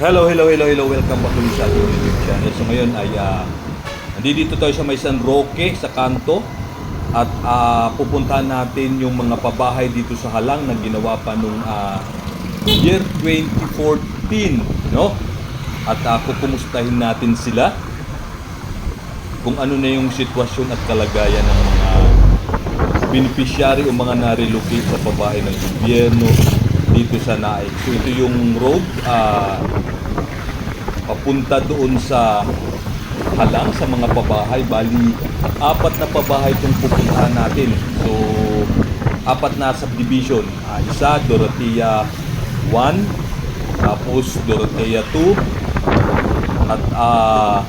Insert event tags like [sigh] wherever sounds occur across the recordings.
Hello, hello, hello, hello. Welcome back ulit sa ating YouTube channel. So ngayon ay uh, nandito tayo sa may San Roque sa kanto at ah, pupuntahan natin yung mga pabahay dito sa Halang na ginawa pa nung ah, year 2014, no? At uh, kukumustahin natin sila kung ano na yung sitwasyon at kalagayan ng mga beneficiary o mga na-relocate sa pabahay ng gobyerno dito sa Naik. So ito yung road ah, papunta doon sa Halang sa mga pabahay. Bali, apat na pabahay itong pupuntahan natin. So, apat na subdivision. Ah, isa, Dorotea 1, tapos Dorotea 2, at ah,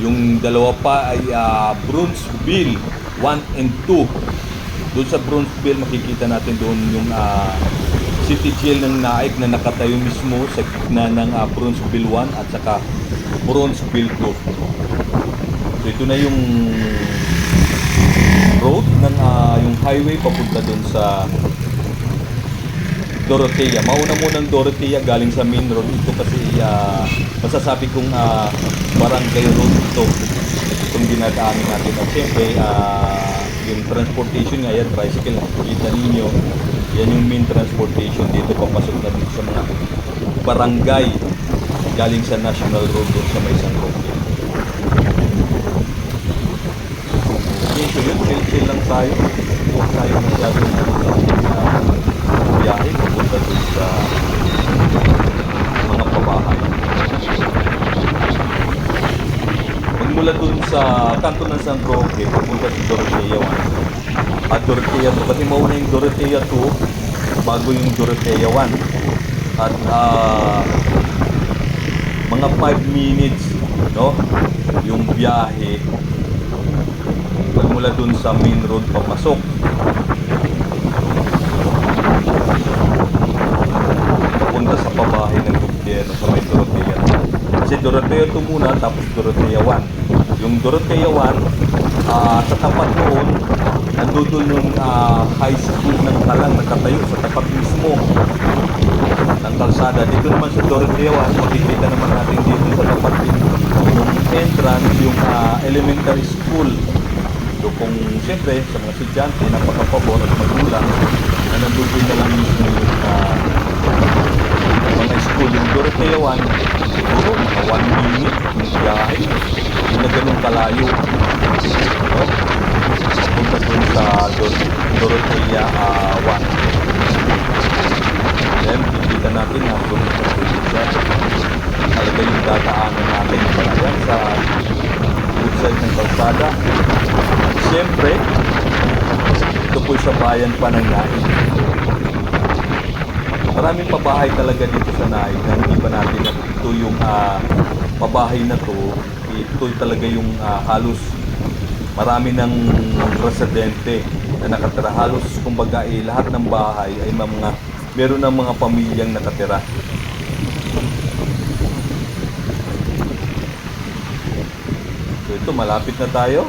yung dalawa pa ay uh, Bronzeville 1 and 2. Doon sa Bronzeville makikita natin doon yung ah, city jail ng Naik na nakatayo mismo sa gitna ng ah, Bronzeville 1 at saka Bronzeville 2. So ito na yung road ng ah, yung highway papunta doon sa Dorotea. Mauna muna ng Dorotea galing sa main road. Ito kasi ah, masasabi kong ah, barangay road ito. Itong dinadaanan natin. At syempre, ah, yung transportation nga yan, tricycle, nakikita ninyo, yan yung main transportation dito papasok na dito sa mga barangay galing sa National Road doon sa may San Roque. Okay, so yun, chill-chill lang tayo. Huwag tayo masyado na uh, biyahe papunta doon sa mga pabahay. Magmula doon sa kanto ng San Roque, papunta sa Dorotea 1. At Dorotea 2, kasi mauna yung Dorotea 2 bago yung Dorotea 1. At ah, mga 5 minutes, no? Yung biyahe magmula dun sa main road papasok. Papunta sa pabahay ng gobyerno sa may Dorotea. Kasi Dorotea 2 muna, tapos Dorotea 1. Yung Dorotea 1, ah, sa tapat noon, nandun yung ah, high school ng Kalang nakatayo sa tapat mismo ng kalsada. Dito naman sa Dorotea 1, makikita naman natin dito sa tapat yung entrance, yung ah, elementary school. So kung siyempre sa mga estudyante, napaka-pabor at magulang na nandun din na lang mismo yung ah, mga school. Yung Dorotea 1, siguro mga 1 minute yung biyahe. Hindi na ganun kalayo. No? Punta dun sa Dor- Dorotea ah, 1. Then, kikita natin na doon siya. Talaga yung dadaanan natin para yan sa good side ng kalsada. At siyempre, ito po sa bayan pa ng Naik. Maraming pabahay talaga dito sa Naik na hindi pa natin na ito yung ah, pabahay na to, ito talaga yung ah, halos marami ng residente na nakatira. Halos kumbaga eh, lahat ng bahay ay mga meron ng mga pamilyang nakatira. So ito, malapit na tayo.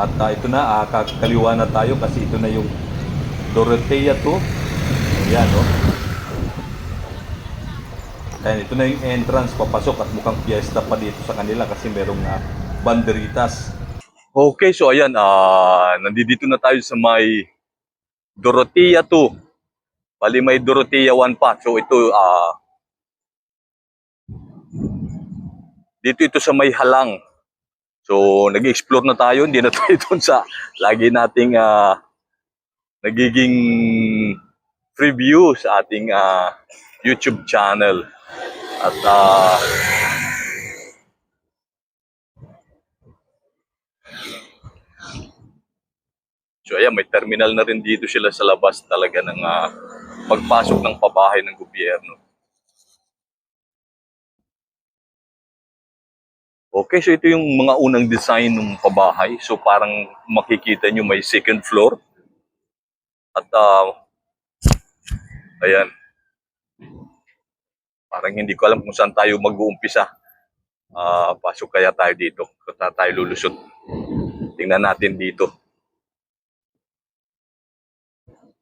At ah, ito na, ah, kakaliwa na tayo kasi ito na yung Dorotea 2. Ayan, no? Ayan, ito na yung entrance, papasok at mukhang fiesta pa dito sa kanila kasi merong ah, banderitas. Okay, so ayan, ah, nandito na tayo sa may Dorotea 2. Bali may Dorotea 1 pa. So ito, ah, dito ito sa may halang. So nag-explore na tayo, hindi na tayo [laughs] doon sa lagi nating ah, nagiging preview sa ating ah, YouTube channel. At ah, So ayan, may terminal na rin dito sila sa labas talaga ng ah, pagpasok ng pabahay ng gobyerno. Okay, so ito yung mga unang design ng pabahay. So parang makikita nyo may second floor. At ah, ayan. Parang hindi ko alam kung saan tayo mag-uumpisa. Ah, pasok kaya tayo dito. Kaya tayo lulusot. Tingnan natin dito.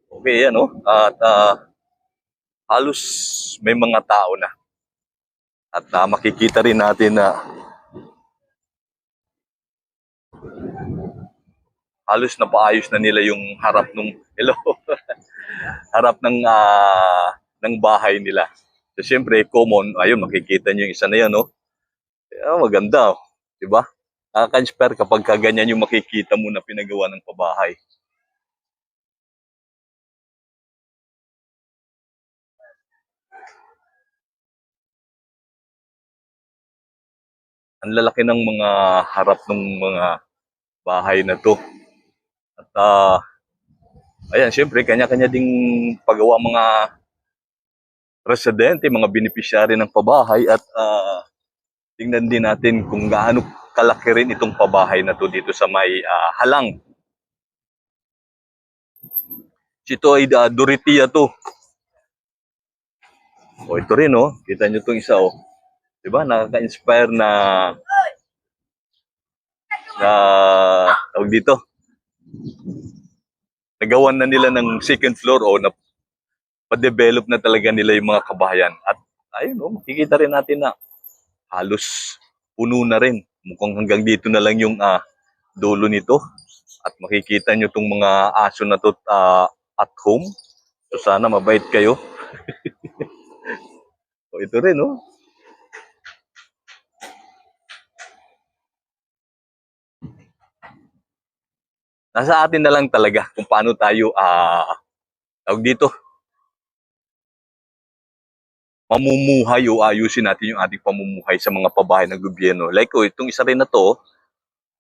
Okay, yan oh. At ah, halos may mga tao na. At ah, makikita rin natin na halos napaayos na nila yung harap nung [laughs] hello harap ng ah, ng bahay nila. So syempre common, ayun makikita niyo yung isa na yan, no. Ah, maganda, oh. 'di ba? Nakaka-inspire kapag ka ganyan yung makikita mo na pinagawa ng pabahay. Ang lalaki ng mga harap ng mga bahay na to. At ah, ayan, syempre, kanya-kanya ding pagawa mga residente, mga beneficiary ng pabahay at ah, tingnan din natin kung gaano kalaki rin itong pabahay na to dito sa may ah, halang. Ito ay uh, Dorotea to. O ito rin oh, kita nyo itong isa oh. 'Di ba? Nakaka-inspire na na tawag dito. Nagawan na nila ng second floor o na pa-develop na talaga nila yung mga kabahayan. At ayun oh, makikita rin natin na halos puno na rin. Mukhang hanggang dito na lang yung ah, dulo nito. At makikita nyo itong mga aso na to ah, at home. So sana mabait kayo. [laughs] o ito rin oh. Nasa atin na lang talaga kung paano tayo ah tawag dito mamumuhay o ayusin natin yung ating pamumuhay sa mga pabahay ng gobyerno. Like oh, itong isa rin na to,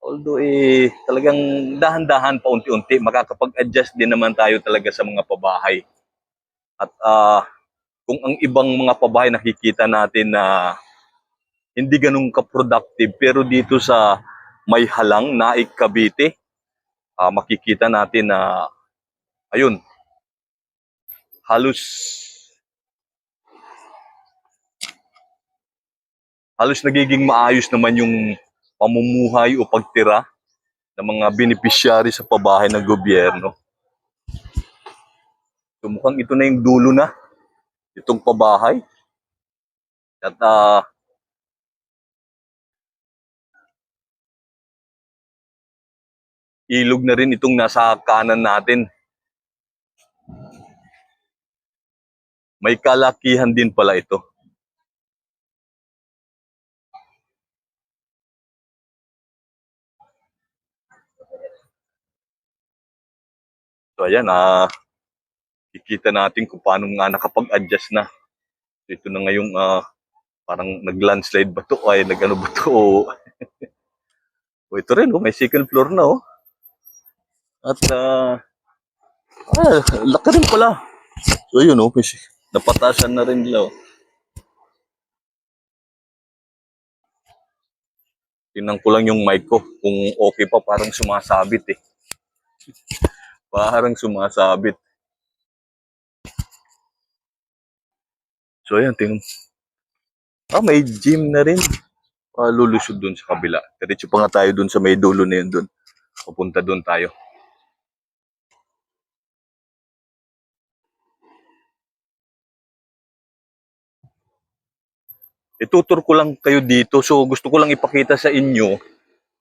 although eh, talagang dahan-dahan pa unti-unti, makakapag-adjust din naman tayo talaga sa mga pabahay. At ah, kung ang ibang mga pabahay nakikita natin na hindi ganun ka-productive, pero dito sa may halang, naik Cavite, ah, makikita natin na, ayun, halos halos nagiging maayos naman yung pamumuhay o pagtira ng mga beneficiary sa pabahay ng gobyerno. So mukhang ito na yung dulo na, itong pabahay. At ah, ilog na rin itong nasa kanan natin. May kalakihan din pala ito. So ayan, ah, kikita natin kung paano nga nakapag-adjust na. So, ito na ngayong ah, parang nag-landslide ba to? Ay, nag-ano ba to? [laughs] o ito rin, oh, may second floor na oh. At ah, ah, laki rin pala. So yun oh, si- napatasan na rin nila oh. Tingnan ko lang yung mic ko kung okay pa parang sumasabit eh. Parang sumasabit. So ayan, tingnan. Ah, may gym na rin. Ah, lulusod dun sa kabila. Diretso pa nga tayo dun sa may dulo na yun dun. Papunta dun tayo. Itutur ko lang kayo dito. So gusto ko lang ipakita sa inyo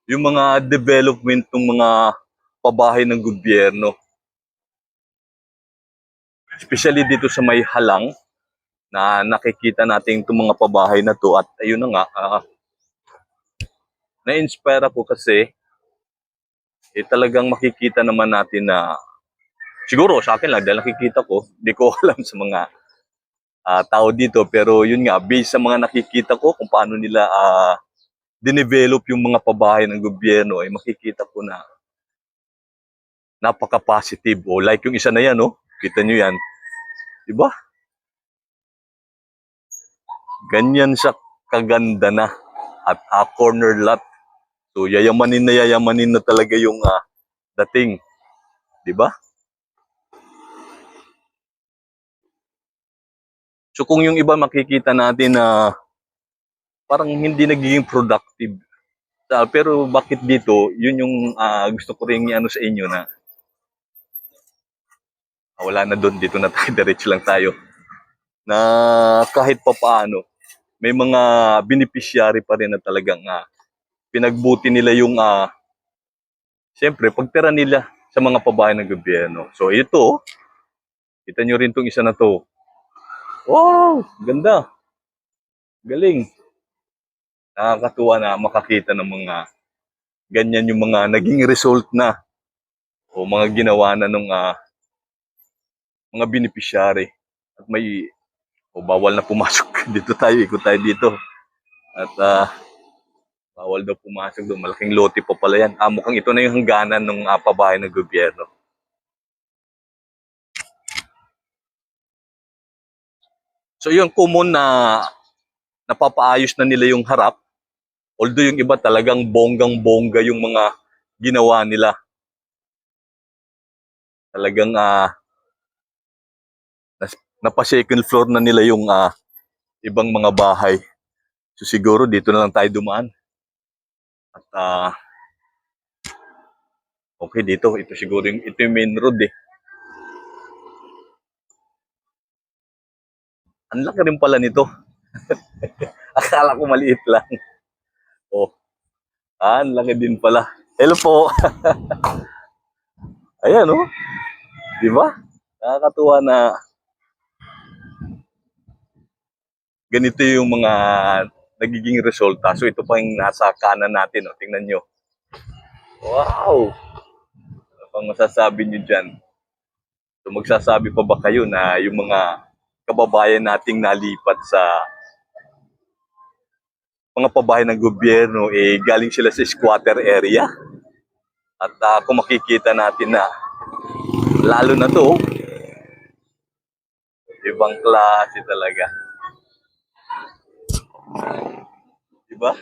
yung mga development ng mga pabahay ng gobyerno. Especially dito sa may halang na nakikita natin itong mga pabahay na to at ayun na nga ah, na-inspire ako kasi eh talagang makikita naman natin na siguro sa akin lang dahil nakikita ko di ko [laughs] alam sa mga ah, tao dito pero yun nga based sa mga nakikita ko kung paano nila ah, dinevelop yung mga pabahay ng gobyerno ay makikita ko na napaka-positive o like yung isa na yan no kita nyo yan di ba ganyan siya kaganda na at ah, corner lot. So yayamanin na yayamanin na talaga yung ah, dating. 'Di ba? So kung yung iba makikita natin na parang hindi nagiging productive. Ah, pero bakit dito? Yun yung ah, gusto ko rin ano sa inyo na ah, wala na doon dito na tayo [laughs] diretso lang tayo. na kahit papaano may mga beneficiary pa rin na talagang ah, pinagbuti nila yung ah siyempre pagtira nila sa mga pabahay ng gobyerno. So ito, kita nyo rin tong isa na to. Wow, ganda. Galing. Nakakatuwa na makakita ng mga ganyan yung mga naging result na o mga ginawa na nung ah, mga beneficiary. At may o bawal na pumasok. [laughs] Dito tayo ikot tayo dito. At ah, bawal daw pumasok doon. Malaking lote pa pala yan. Ah, mukhang ito na yung hangganan ng uh, pabahay ng gobyerno so yung common na napapaayos na nila yung harap although yung iba talagang bonggang bongga yung mga ginawa nila talagang ah nas- napa second floor na nila yung ah, ibang mga bahay. So siguro dito na lang tayo dumaan. At ah okay dito, ito siguro yung ito yung main road eh. Ang laki rin pala nito. [laughs] Akala ko maliit lang. Oh. Ah, ang laki din pala. Hello po. [laughs] Ayan oh. Di ba? Nakakatuwa na ganito yung mga nagiging resulta. So ito pa yung nasa kanan natin. Oh. Tingnan nyo. Wow! Ano pang masasabi nyo dyan? So magsasabi pa ba kayo na yung mga kababayan nating nalipat sa mga pabahay ng gobyerno, eh galing sila sa squatter area? At ah, kung makikita natin na lalo na to, ibang klase talaga. Diba?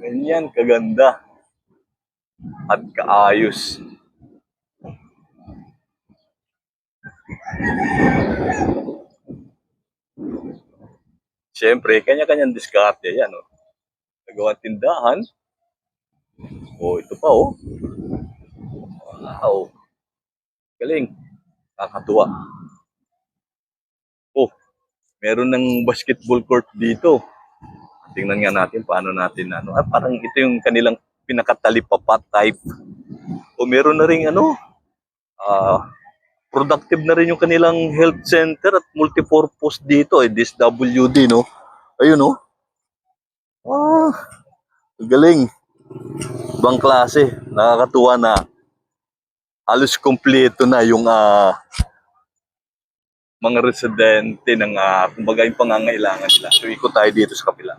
Ganyan, kaganda. At kaayos. Siyempre, kanya-kanyang diskarte. Yan, oh. Nagawa tindahan. Oh, ito pa, oh. Wow. Galing. Kakatuwa. Oh, meron ng basketball court dito. Tingnan nga natin paano natin ano. Ah, parang ito yung kanilang pinakatalipapat type. O meron na rin ano, ah, productive na rin yung kanilang health center at multipurpose dito. Eh, this WD, no? Ayun, no? Ah, galing. Ibang klase. Nakakatuwa na halos kompleto na yung ah, mga residente ng uh, kumbaga yung pangangailangan nila. So ikot tayo dito sa kapila.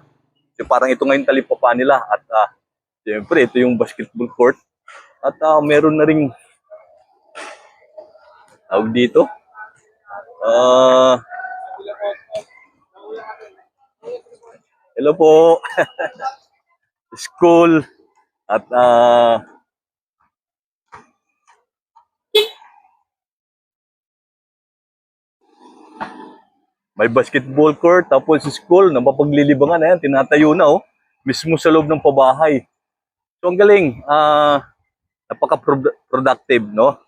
So parang ito ngayon talipapa nila at uh, siyempre ito yung basketball court at ah, meron na ring tawag dito. Ah Hello po. [laughs] School at ah May basketball court, tapos school, na yan, tinatayo na oh, mismo sa loob ng pabahay. So ang galing, ah napaka-productive, no?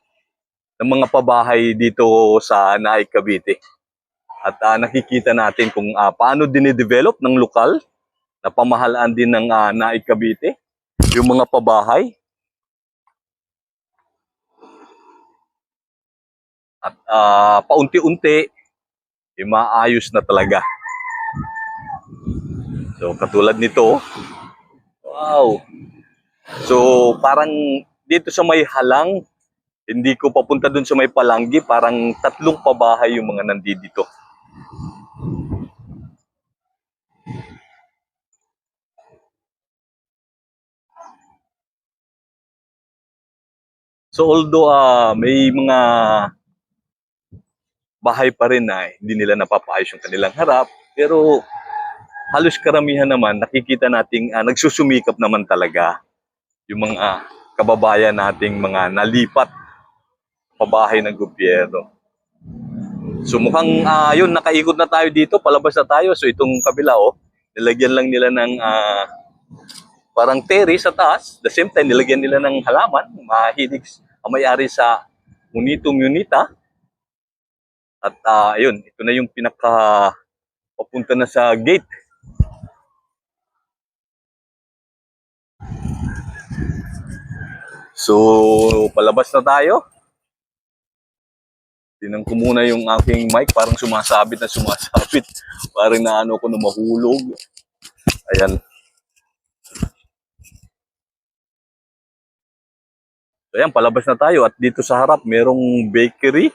Ng mga pabahay dito sa Naik, Cavite. At ah, nakikita natin kung ah, paano dinidevelop ng lokal na pamahalaan din ng ah, Naik, Cavite, yung mga pabahay. At ah, paunti-unti, eh, maayos na talaga. So, katulad nito, wow. So, parang dito sa may halang, hindi ko papunta dun sa may palanggi, parang tatlong pabahay yung mga nandito. So, although ah, may mga bahay pa rin na hindi nila napapaayos yung kanilang harap. Pero halos karamihan naman, nakikita nating ah, nagsusumikap naman talaga yung mga kababayan nating mga nalipat pabahay ng gobyerno. So mukhang ah, yun, nakaikot na tayo dito, palabas na tayo. So itong kabila, oh, nilagyan lang nila ng ah, parang terrace sa taas. The same time, nilagyan nila ng halaman, mahilig ang may-ari sa Unitum Unita. At ah, ayun, ito na yung pinaka papunta na sa gate. So, palabas na tayo. Tinan ko muna yung aking mic, parang sumasabit na sumasabit. [laughs] Parang naano ko na mahulog. Ayan. So, ayan, palabas na tayo. At dito sa harap, merong bakery.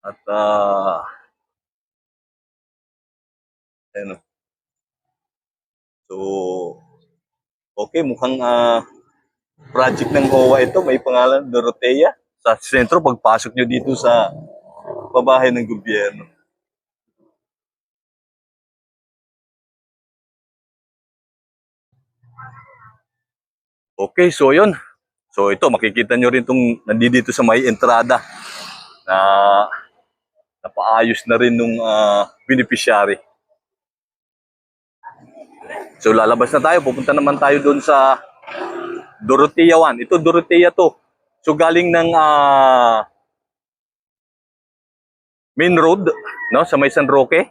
At, o. So, okay, mukhang ah, project ng HOA ito. May pangalan, Dorotea. Sa sentro, pagpasok nyo dito sa pabahay ng gobyerno. Okay, so yun. So ito, makikita nyo rin itong nandito sa may entrada na napaayos na rin nung ah, beneficiary. So lalabas na tayo, pupunta naman tayo doon sa Dorotea 1. Ito Dorotea to. So galing ng ah, main road, no, sa may San Roque.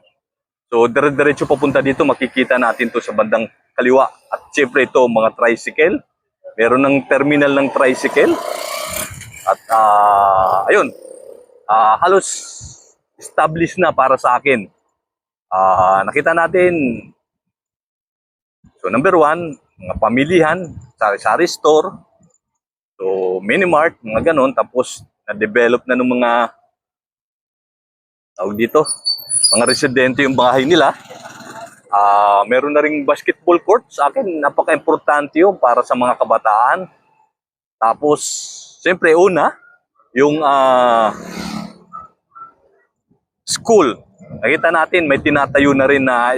So dire-diretso papunta dito, makikita natin to sa bandang kaliwa. At syempre ito, mga tricycle. Meron ng terminal ng tricycle. At ah, ayun, ah, halos established na para sa akin. Ah, nakita natin So number one, mga pamilihan, sari-sari store, so mini-mart, mga ganon. Tapos na-develop na ng mga tawag dito, mga residente yung bahay nila. Ah, meron na ring basketball court sa akin, napaka-importante yun para sa mga kabataan. Tapos, siyempre una, yung ah, school. Nakita natin may tinatayo na rin na